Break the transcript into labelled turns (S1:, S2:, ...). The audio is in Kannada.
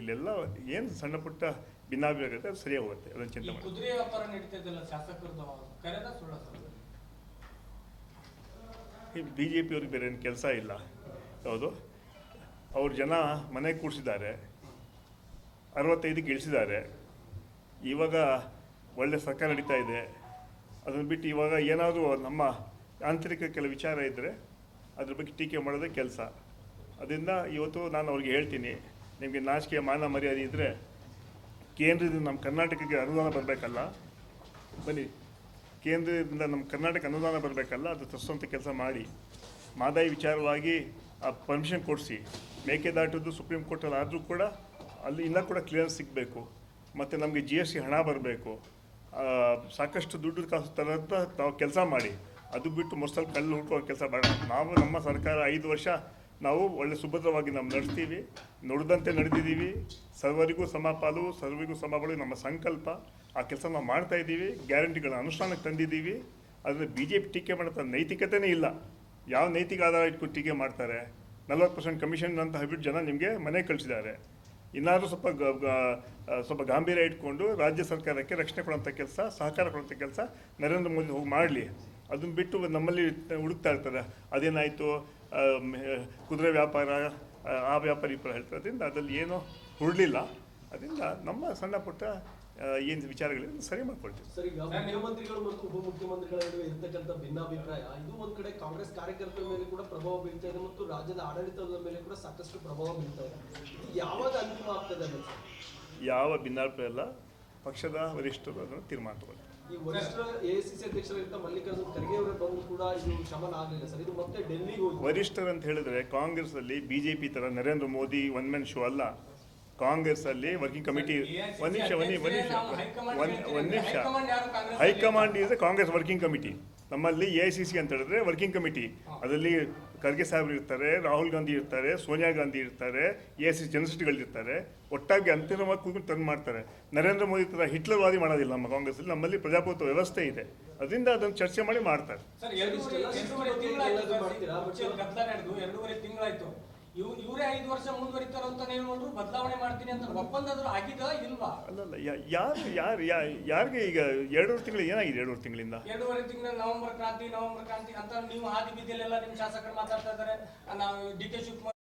S1: ಇಲ್ಲೆಲ್ಲ ಏನು ಸಣ್ಣ ಪುಟ್ಟ ಭಿನ್ನಾಭಿಪ್ರಾಯ ಅದು ಸರಿಯಾಗಿ ಹೋಗುತ್ತೆ. ಅದನ್ನು
S2: ಈ
S1: ಚಿಂತೆ ಮಾಡಿ
S2: ಕುದುರೆ ವ್ಯಾಪಾರ ನಡೀತಿದ್ದಲ್ಲ ಶಾಸಕರದು ಕರೆದ ಸುಳ್ಳ ಸರ್
S1: ಬಿ ಜೆ ಪಿಯವ್ರಿಗೆ ಬೇರೆ ಏನು ಕೆಲಸ ಇಲ್ಲ. ಹೌದು. ಅವ್ರ ಜನ ಮನೆ ಕೂಡಿಸಿದ್ದಾರೆ ಅರವತ್ತೈದಕ್ಕೆ ಇಳಿಸಿದ್ದಾರೆ ಇವಾಗ ಒಳ್ಳೆ ಸರ್ಕಾರ ನಡೀತಾ ಇದೆ. ಅದನ್ನು ಬಿಟ್ಟು ಇವಾಗ ಏನಾದರೂ ನಮ್ಮ ಆಂತರಿಕ ಕೆಲ ವಿಚಾರ ಇದ್ದರೆ ಅದ್ರ ಬಗ್ಗೆ ಟೀಕೆ ಮಾಡೋದೇ ಕೆಲಸ. ಅದರಿಂದ ಇವತ್ತು ನಾನು ಅವ್ರಿಗೆ ಹೇಳ್ತೀನಿ. ನಿಮಗೆ ನಾಚಿಕೆ ಮಾನ ಮರ್ಯಾದೆ ಇದ್ದರೆ ಕೇಂದ್ರದಿಂದ ನಮ್ಮ ಕರ್ನಾಟಕಕ್ಕೆ ಅನುದಾನ ಬರಬೇಕಲ್ಲ. ಬನ್ನಿ. ಕೇಂದ್ರದಿಂದ ನಮ್ಮ ಕರ್ನಾಟಕ ಅನುದಾನ ಬರಬೇಕಲ್ಲ, ಅದು ತರಿಸುವಂಥ ಕೆಲಸ ಮಾಡಿ. ಮಾದಾಯಿ ವಿಚಾರವಾಗಿ ಆ ಪರ್ಮಿಷನ್ ಕೊಡಿಸಿ. ಮೇಕೆದಾಟದ್ದು ಸುಪ್ರೀಂ ಕೋರ್ಟಲ್ಲಿ ಆದರೂ ಕೂಡ ಅಲ್ಲಿ ಇನ್ನೂ ಕೂಡ ಕ್ಲಿಯರೆನ್ಸ್ ಸಿಗಬೇಕು. ಮತ್ತು ನಮಗೆ ಜಿ ಎಸ್ ಟಿ ಹಣ ಬರಬೇಕು. ಸಾಕಷ್ಟು ದುಡ್ಡು ಕಾಸು ತರಂತ ನಾವು ಕೆಲಸ ಮಾಡಿ. ಅದು ಬಿಟ್ಟು ಮೊಸಲ್ ಕಲ್ಲು ಹುಡುಕುವ ಕೆಲಸ ಬೇಡ. ನಾವು ನಮ್ಮ ಸರ್ಕಾರ ಐದು ವರ್ಷ ನಾವು ಒಳ್ಳೆ ಸುಭದ್ರವಾಗಿ ನಾವು ನಡೆಸ್ತೀವಿ, ನುಡಿದಂತೆ ನಡೆದಿದ್ದೀವಿ. ಸರ್ವರಿಗೂ ಸಮಪಾಲು ಸರ್ವರಿಗೂ ಸಮಪಾಲು ನಮ್ಮ ಸಂಕಲ್ಪ. ಆ ಕೆಲಸ ನಾವು ಮಾಡ್ತಾ ಇದ್ದೀವಿ, ಗ್ಯಾರಂಟಿಗಳ ಅನುಷ್ಠಾನಕ್ಕೆ ತಂದಿದ್ದೀವಿ. ಆದರೆ ಬಿ ಜೆ ಪಿ ಟೀಕೆ ಮಾಡೋ ನೈತಿಕತೆನೇ ಇಲ್ಲ. ಯಾವ ನೈತಿಕ ಆಧಾರ ಇಟ್ಕೊಂಡು ಟೀಕೆ ಮಾಡ್ತಾರೆ? ನಲ್ವತ್ತು ಪರ್ಸೆಂಟ್ ಕಮಿಷನ್ ಅಂತ ಹೇಳ್ಬಿಟ್ಟು ಜನ ನಿಮಗೆ ಮನೆ ಕಳಿಸಿದ್ದಾರೆ. ಇನ್ನಾದರೂ ಸ್ವಲ್ಪ ಸ್ವಲ್ಪ ಗಾಂಭೀರ್ಯ ಇಟ್ಕೊಂಡು ರಾಜ್ಯ ಸರ್ಕಾರಕ್ಕೆ ರಕ್ಷಣೆ ಕೊಡುವಂಥ ಕೆಲಸ, ಸಹಕಾರ ಕೊಡುವಂಥ ಕೆಲಸ ನರೇಂದ್ರ ಮೋದಿ ಹೋಗಿ ಮಾಡಲಿ. ಅದನ್ನು ಬಿಟ್ಟು ನಮ್ಮಲ್ಲಿ ಹುಡುಕ್ತಾ ಇರ್ತಾರೆ. ಅದೇನಾಯಿತು? ಕುದುರೆ ವ್ಯಾಪಾರ ಆ, ವ್ಯಾಪಾರಿ ಇಬ್ಬರು ಅದರಿಂದ ಅದ್ರಲ್ಲಿ ಏನೂ ಹುಡಲಿಲ್ಲ ಅದರಿಂದ ನಮ್ಮ ಸಣ್ಣ ಪುಟ್ಟ ಏನು ವಿಚಾರಗಳಿದೆ ಸರಿ ಮಾಡ್ಕೊಳ್ತೀವಿ.
S3: ಸರಿ ಈಗ ಮುಖ್ಯಮಂತ್ರಿಗಳು ಮತ್ತು ಉಪಮುಖ್ಯಮಂತ್ರಿಗಳ ನಡುವೆ ಇರ್ತಕ್ಕಂಥ ಭಿನ್ನಾಭಿಪ್ರಾಯ ಇದು ಒಂದು ಕಡೆ ಕಾಂಗ್ರೆಸ್ ಕಾರ್ಯಕರ್ತರ ಮೇಲೆ ಕೂಡ ಪ್ರಭಾವ ಬೀಳ್ತಾ ಇದೆ ಮತ್ತು ರಾಜ್ಯದ ಆಡಳಿತದ ಮೇಲೆ ಕೂಡ ಸಾಕಷ್ಟು ಪ್ರಭಾವ ಬೀಳ್ತಾ ಇದೆ. ಯಾವಾಗ ಅಂತಿಮ ಆಗ್ತದೆ
S1: ಯಾವ ಭಿನ್ನಾಭಿಪ್ರಾಯ ಇಲ್ಲ. ಪಕ್ಷದ ವರಿಷ್ಠರು ಅದನ್ನು ತೀರ್ಮಾನ ತಗೊಳ್ಳಿ
S3: ಈ ವರಿಷ್ಠ ಎಐಸಿಸಿ ಅಧ್ಯಕ್ಷರಾಗಿದ್ದ ಮಲ್ಲಿಕಾರ್ಜುನ್ ಖರ್ಗೆ ಅವರ ಬಂದು ಕೂಡ ಇದು ಶಮನ ಆಗಲಿಲ್ಲ ಸರ್. ಇದು ಮತ್ತೆ ಡೆಲ್ಲಿಗೆ ಹೋಗಿ
S1: ವರಿಷ್ಠರು ಅಂತ ಹೇಳಿದ್ರೆ ಕಾಂಗ್ರೆಸ್ ಅಲ್ಲಿ ಬಿಜೆಪಿ ತರ ಥರ Narendra Modi one men show ಅಲ್ಲ. ಕಾಂಗ್ರೆಸ್ ಅಲ್ಲಿ ವರ್ಕಿಂಗ್ ಕಮಿಟಿ ಒಂದ್ ನಿಮಿಷ ಒಂದ್ ನಿಮಿಷ ಒಂದು ನಿಮಿಷ high command is Congress working committee. ನಮ್ಮಲ್ಲಿ ಎ ಐ ಸಿ ಸಿ ಅಂತ ಹೇಳಿದ್ರೆ ವರ್ಕಿಂಗ್ ಕಮಿಟಿ. ಅದರಲ್ಲಿ ಖರ್ಗೆ ಸಾಹೇಬ್ರು ಇರ್ತಾರೆ ರಾಹುಲ್ ಗಾಂಧಿ ಇರ್ತಾರೆ ಸೋನಿಯಾ ಗಾಂಧಿ ಇರ್ತಾರೆ ಎ ಐ ಸಿ ಜನರಲ್ಗಳು ಇರ್ತಾರೆ. ಒಟ್ಟಾಗಿ ಅಂತಿಮವಾಗಿ ಕೂತ್ಕೊಂಡು ತಂದು ಮಾಡ್ತಾರೆ. ನರೇಂದ್ರ ಮೋದಿ ಥರ ಹಿಟ್ಲರ್ವಾದಿ ಮಾಡೋದಿಲ್ಲ ನಮ್ಮ ಕಾಂಗ್ರೆಸ್ಸಲ್ಲಿ ನಮ್ಮಲ್ಲಿ ಪ್ರಜಾಪ್ರಭುತ್ವ ವ್ಯವಸ್ಥೆ ಇದೆ. ಅದರಿಂದ ಅದನ್ನು ಚರ್ಚೆ ಮಾಡಿ ಮಾಡ್ತಾರೆ.
S2: ಇವ್ ಇವರೇ ಐದು ವರ್ಷ ಮುಂದುವರಿತಾರ ಅಂತ ಹೇಳ್ಕೊಂಡ್ರು ಬದಲಾವಣೆ ಮಾಡ್ತೀನಿ ಅಂತ ಒಪ್ಪಂದ ಆದ್ರೂ ಆಗಿದ ಇಲ್ವಾ?
S1: ಅಲ್ಲಲ್ಲ ಯಾರು ಯಾರು ಯಾರಿಗೆ ಈಗ ಎರಡೂವರೆ ತಿಂಗಳು ಏನಾಗಿದೆ ಎರಡೂವರೆ ತಿಂಗಳಿಂದ?
S2: ಎರಡೂವರೆ ತಿಂಗಳ ನವೆಂಬರ್ ಕ್ರಾಂತಿ ನವೆಂಬರ್ ಕ್ರಾಂತಿ ಅಂತ ನೀವು ಹಾದಿ ಬೀದಿಯಲ್ಲೆಲ್ಲ ನಿಮ್ ಶಾಸಕರು ಮಾತಾಡ್ತಾ ಇದ್ದಾರೆ. ನಾವು ಡಿ ಕೆ ಶಿವಕುಮಾರ್